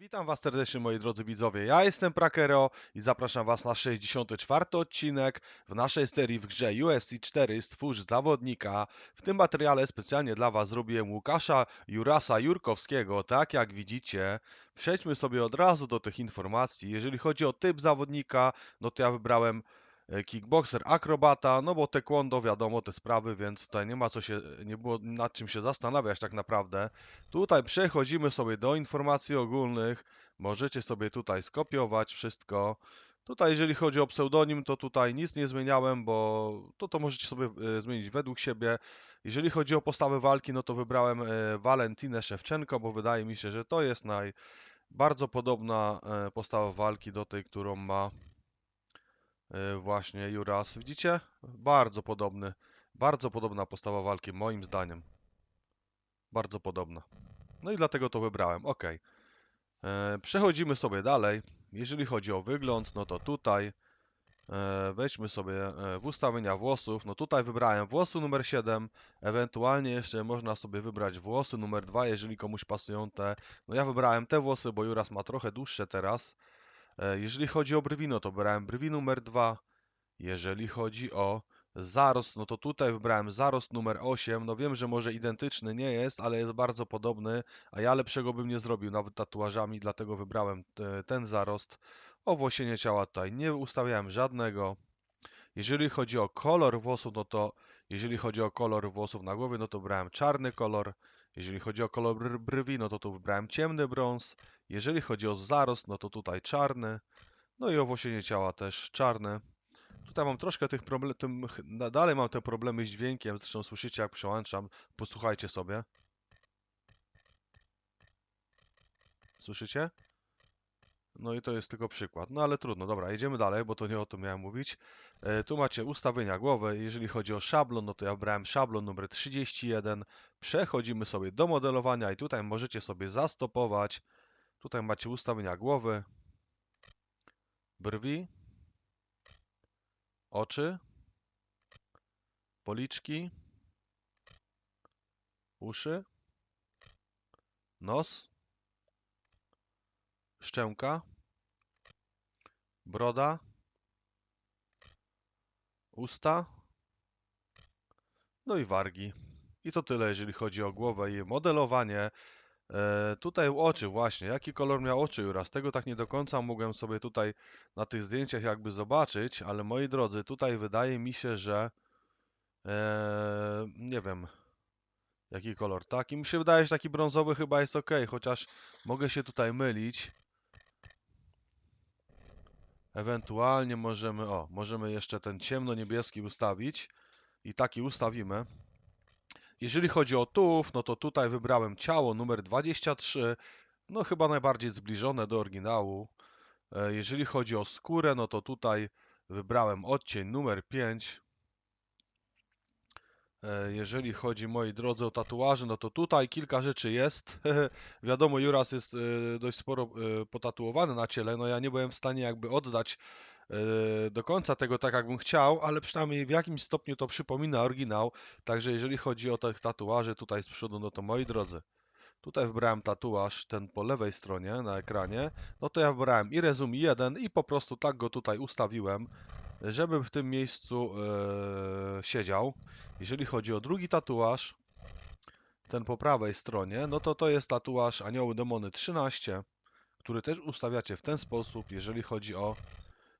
Witam Was serdecznie moi drodzy widzowie, ja jestem Prakero i zapraszam Was na 64 odcinek w naszej serii w grze UFC 4 Stwórz Zawodnika. W tym materiale specjalnie dla Was zrobiłem Łukasza Jurasa Jurkowskiego, tak jak widzicie. Przejdźmy sobie od razu do tych informacji. Jeżeli chodzi o typ zawodnika, no to ja wybrałem kickboxer, akrobata, no bo taekwondo wiadomo te sprawy, więc tutaj nie ma co się, nie było nad czym się zastanawiać tak naprawdę. Tutaj przechodzimy sobie do informacji ogólnych. Możecie sobie tutaj skopiować wszystko. Tutaj jeżeli chodzi o pseudonim, to tutaj nic nie zmieniałem, bo to to możecie sobie e, zmienić według siebie. Jeżeli chodzi o postawę walki, no to wybrałem e, Walentinę Szewczenko, bo wydaje mi się, że to jest naj bardzo podobna e, postawa walki do tej, którą ma e, właśnie Juras. Widzicie? Bardzo podobny. Bardzo podobna postawa walki, moim zdaniem. Bardzo podobna. No i dlatego to wybrałem. Ok. E, przechodzimy sobie dalej. Jeżeli chodzi o wygląd, no to tutaj e, wejdźmy sobie e, w ustawienia włosów. No tutaj wybrałem włosy numer 7. Ewentualnie jeszcze można sobie wybrać włosy numer 2, jeżeli komuś pasują te. No ja wybrałem te włosy, bo Juras ma trochę dłuższe teraz. E, jeżeli chodzi o brwi, no to wybrałem brwi numer 2. Jeżeli chodzi o zarost, no to tutaj wybrałem zarost numer 8. No wiem, że może identyczny nie jest, ale jest bardzo podobny, a ja lepszego bym nie zrobił nawet tatuażami, dlatego wybrałem te- ten zarost. Owłosienie ciała tutaj nie ustawiałem żadnego. Jeżeli chodzi o kolor włosów, no to jeżeli chodzi o kolor włosów na głowie, no to wybrałem czarny kolor. Jeżeli chodzi o kolor br- brwi, no to tu wybrałem ciemny brąz. Jeżeli chodzi o zarost, no to tutaj czarny. No i owłosienie ciała też czarne. Tutaj mam troszkę tych problemów, dalej mam te problemy z dźwiękiem, zresztą słyszycie jak przełączam, posłuchajcie sobie. Słyszycie? No i to jest tylko przykład. No ale trudno, dobra, jedziemy dalej, bo to nie o tym miałem mówić. E, tu macie ustawienia głowy. Jeżeli chodzi o szablon, no to ja wybrałem szablon numer 31. Przechodzimy sobie do modelowania i tutaj możecie sobie zastopować. Tutaj macie ustawienia głowy, brwi, oczy, policzki, uszy, nos, szczęka, broda, usta, no i wargi. I to tyle, jeżeli chodzi o głowę i modelowanie. E, tutaj oczy właśnie, jaki kolor miał oczy Juras? Tego tak nie do końca mogłem sobie tutaj na tych zdjęciach jakby zobaczyć, ale moi drodzy, tutaj wydaje mi się, że e, nie wiem jaki kolor. Taki mi się wydaje, że taki brązowy chyba jest ok, chociaż mogę się tutaj mylić. Ewentualnie możemy, o, możemy jeszcze ten ciemno-niebieski ustawić i taki ustawimy. Jeżeli chodzi o tułów, no to tutaj wybrałem ciało numer 23, no chyba najbardziej zbliżone do oryginału. E, Jeżeli chodzi o skórę, no to tutaj wybrałem odcień numer 5. E, Jeżeli chodzi, moi drodzy, o tatuaże, no to tutaj kilka rzeczy jest. Wiadomo, Juras jest e, dość sporo e, potatuowany na ciele, no ja nie byłem w stanie jakby oddać do końca tego tak, jakbym chciał, ale przynajmniej w jakimś stopniu to przypomina oryginał. Także jeżeli chodzi o te tatuaże tutaj z przodu, no to moi drodzy, tutaj wybrałem tatuaż, ten po lewej stronie na ekranie, no to ja wybrałem i Rezum 1 i po prostu tak go tutaj ustawiłem, żeby w tym miejscu e, siedział. Jeżeli chodzi o drugi tatuaż, ten po prawej stronie, no to to jest tatuaż Anioły Demony 13, który też ustawiacie w ten sposób. Jeżeli chodzi o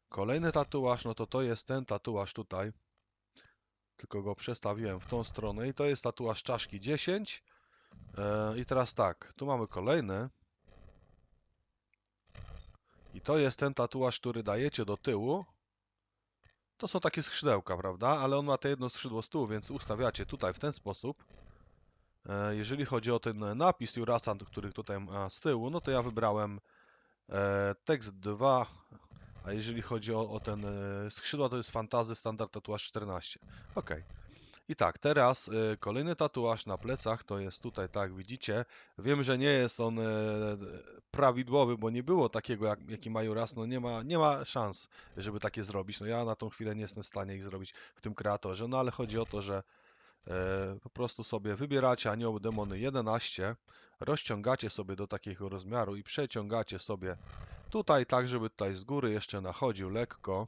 kolejny tatuaż, no to to jest ten tatuaż tutaj. Tylko go przestawiłem w tą stronę i to jest tatuaż czaszki 10. E, I teraz tak, tu mamy kolejny. I to jest ten tatuaż, który dajecie do tyłu. To są takie skrzydełka, prawda? Ale on ma te jedno skrzydło z tyłu, więc ustawiacie tutaj w ten sposób. E, Jeżeli chodzi o ten napis Jurasa, który tutaj z tyłu, no to ja wybrałem e, tekst 2, a jeżeli chodzi o, o ten e, skrzydła, to jest fantazy standard tatuaż 14. Ok. I tak, teraz e, kolejny tatuaż na plecach to jest tutaj, tak widzicie. Wiem, że nie jest on e, prawidłowy, bo nie było takiego, jak, jaki ma Juras. No nie ma, nie ma szans, żeby takie zrobić. No ja na tą chwilę nie jestem w stanie ich zrobić w tym kreatorze. No ale chodzi o to, że E, po prostu sobie wybieracie anioły demony 11, rozciągacie sobie do takiego rozmiaru i przeciągacie sobie tutaj tak, żeby tutaj z góry jeszcze nachodził lekko.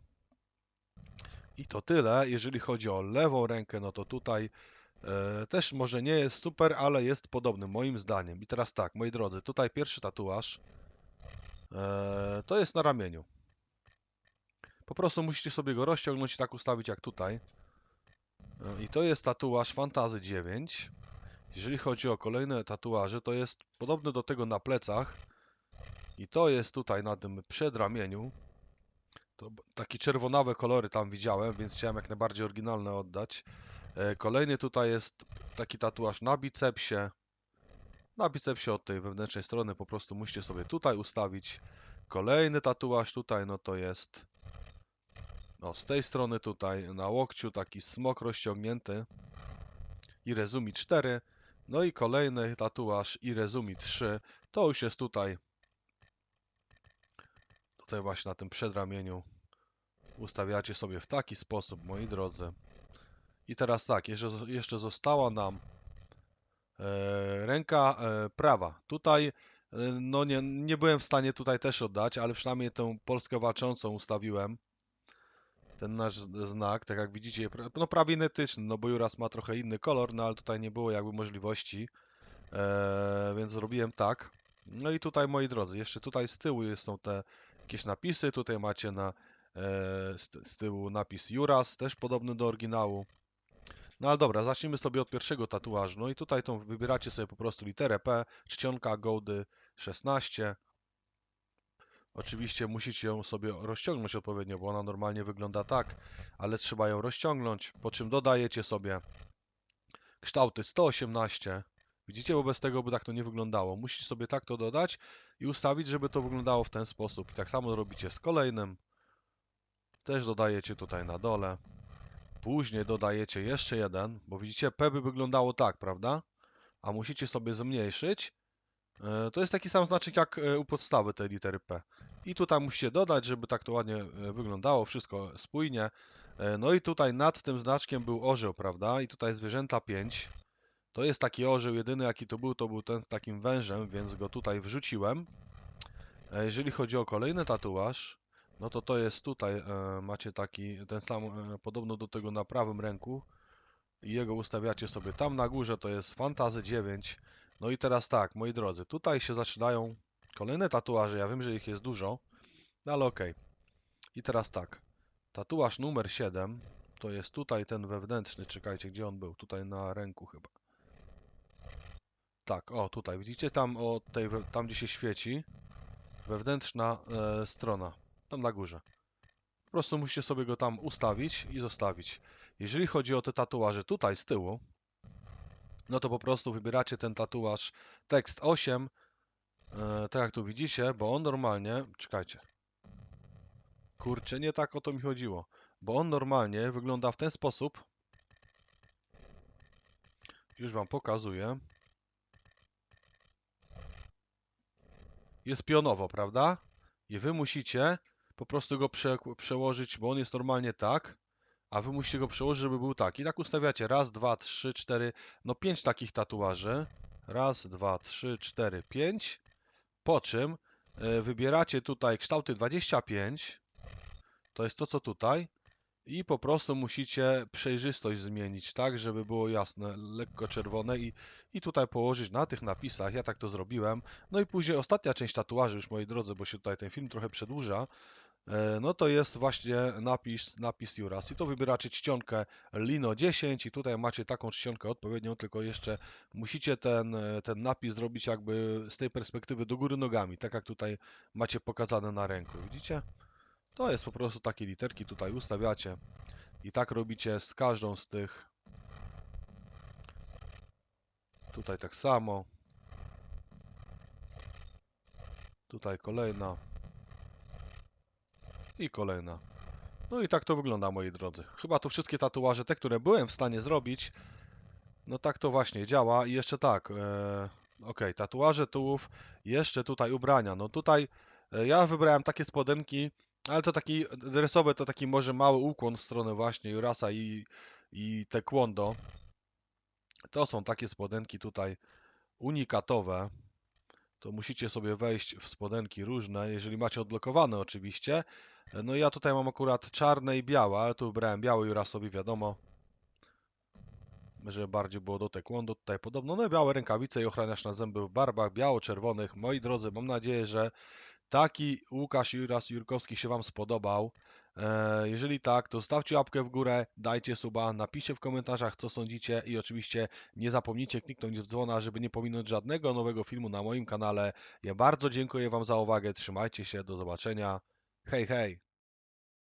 I to tyle. Jeżeli chodzi o lewą rękę, no to tutaj e, też może nie jest super, ale jest podobny moim zdaniem. I teraz tak, moi drodzy, tutaj pierwszy tatuaż e, to jest na ramieniu. Po prostu musicie sobie go rozciągnąć i tak ustawić jak tutaj. E, I to jest tatuaż Fantazy 9. Jeżeli chodzi o kolejne tatuaże, to jest podobny do tego na plecach. I to jest tutaj na tym przedramieniu. To takie czerwonawe kolory tam widziałem, więc chciałem jak najbardziej oryginalne oddać. E, Kolejny tutaj jest taki tatuaż na bicepsie. Na bicepsie od tej wewnętrznej strony po prostu musicie sobie tutaj ustawić. Kolejny tatuaż tutaj, no to jest no, z tej strony tutaj na łokciu taki smok rozciągnięty i Rezumi 4. No i kolejny tatuaż i Rezumi 3. To już jest tutaj tutaj właśnie na tym przedramieniu ustawiacie sobie w taki sposób, moi drodzy. I teraz tak, jeszcze, jeszcze została nam e, ręka e, prawa. Tutaj e, no nie, nie byłem w stanie tutaj też oddać, ale przynajmniej tę Polskę walczącą ustawiłem. Ten nasz znak, tak jak widzicie, no prawie identyczny, no bo Juras ma trochę inny kolor, no ale tutaj nie było jakby możliwości, e, więc zrobiłem tak. No i tutaj, moi drodzy, jeszcze tutaj z tyłu są te jakieś napisy, tutaj macie na e, z, tyłu napis Juras, też podobny do oryginału. No ale dobra, zacznijmy sobie od pierwszego tatuażu. No i tutaj tą wybieracie sobie po prostu literę P, czcionka Gołdy 16. Oczywiście musicie ją sobie rozciągnąć odpowiednio, bo ona normalnie wygląda tak, ale trzeba ją rozciągnąć, po czym dodajecie sobie kształty 118. Widzicie, bo bez tego by tak to nie wyglądało. Musicie sobie tak to dodać i ustawić, żeby to wyglądało w ten sposób. I tak samo robicie z kolejnym. Też dodajecie tutaj na dole. Później dodajecie jeszcze jeden, bo widzicie, P by wyglądało tak, prawda? A musicie sobie zmniejszyć. E, To jest taki sam znaczek jak e, u podstawy tej litery P. I tutaj musicie dodać, żeby tak to ładnie e, wyglądało, wszystko spójnie. No i tutaj nad tym znaczkiem był orzeł, prawda? I tutaj zwierzęta 5. To jest taki orzeł, jedyny jaki to był, to był ten z takim wężem, więc go tutaj wrzuciłem. E, Jeżeli chodzi o kolejny tatuaż, no to to jest tutaj, e, macie taki, ten sam, e, podobno do tego na prawym ręku i jego ustawiacie sobie tam na górze, to jest Fantazy 9. No i teraz tak, moi drodzy, tutaj się zaczynają kolejne tatuaże, ja wiem, że ich jest dużo, no ale okej. I teraz tak, tatuaż numer 7, to jest tutaj ten wewnętrzny, czekajcie, gdzie on był? Tutaj na ręku chyba. Tak, o tutaj, widzicie tam, o tej, tam gdzie się świeci, wewnętrzna e, strona, tam na górze. Po prostu musicie sobie go tam ustawić i zostawić. Jeżeli chodzi o te tatuaże tutaj z tyłu, no to po prostu wybieracie ten tatuaż tekst 8, e, tak jak tu widzicie, bo on normalnie, czekajcie. Kurczę, nie tak o to mi chodziło, bo on normalnie wygląda w ten sposób. Już wam pokazuję. Jest pionowo, prawda? I wy musicie po prostu go prze, przełożyć, bo on jest normalnie tak, a wy musicie go przełożyć, żeby był tak. I tak ustawiacie raz, dwa, trzy, cztery, no pięć takich tatuaży. Raz, dwa, trzy, cztery, pięć. Po czym e, wybieracie tutaj kształty 25. To jest to, co tutaj. I po prostu musicie przejrzystość zmienić, tak, żeby było jasne, lekko czerwone i, i tutaj położyć na tych napisach. Ja tak to zrobiłem. No i później ostatnia część tatuaży, już moi drodzy, bo się tutaj ten film trochę przedłuża. E, No to jest właśnie napis, napis Juras. I to wybieracie czcionkę Lino 10 i tutaj macie taką czcionkę odpowiednią, tylko jeszcze musicie ten, e, ten napis zrobić jakby z tej perspektywy do góry nogami, tak jak tutaj macie pokazane na ręku. Widzicie? To jest po prostu takie literki tutaj ustawiacie i tak robicie z każdą z tych. Tutaj tak samo. Tutaj kolejna. I kolejna. No i tak to wygląda, moi drodzy. Chyba to wszystkie tatuaże, te, które byłem w stanie zrobić, no tak to właśnie działa. I jeszcze tak, e, ok, tatuaże tułów, jeszcze tutaj ubrania. No tutaj e, ja wybrałem takie spodenki, ale to taki dresowe, to taki może mały ukłon w stronę właśnie Jurasa i, i taekwondo. To są takie spodenki tutaj unikatowe. To musicie sobie wejść w spodenki różne, jeżeli macie odblokowane oczywiście. No ja tutaj mam akurat czarne i białe, ale tu wybrałem biały sobie wiadomo. Żeby bardziej było do taekwondo tutaj podobno. No białe rękawice i ochraniacz na zęby w barbach biało-czerwonych. Moi drodzy, mam nadzieję, że taki Łukasz Juras Jurkowski się Wam spodobał. E, Jeżeli tak, to stawcie łapkę w górę, dajcie suba, napiszcie w komentarzach, co sądzicie i oczywiście nie zapomnijcie kliknąć w dzwona, żeby nie pominąć żadnego nowego filmu na moim kanale. Ja bardzo dziękuję Wam za uwagę, trzymajcie się, do zobaczenia. Hej, hej!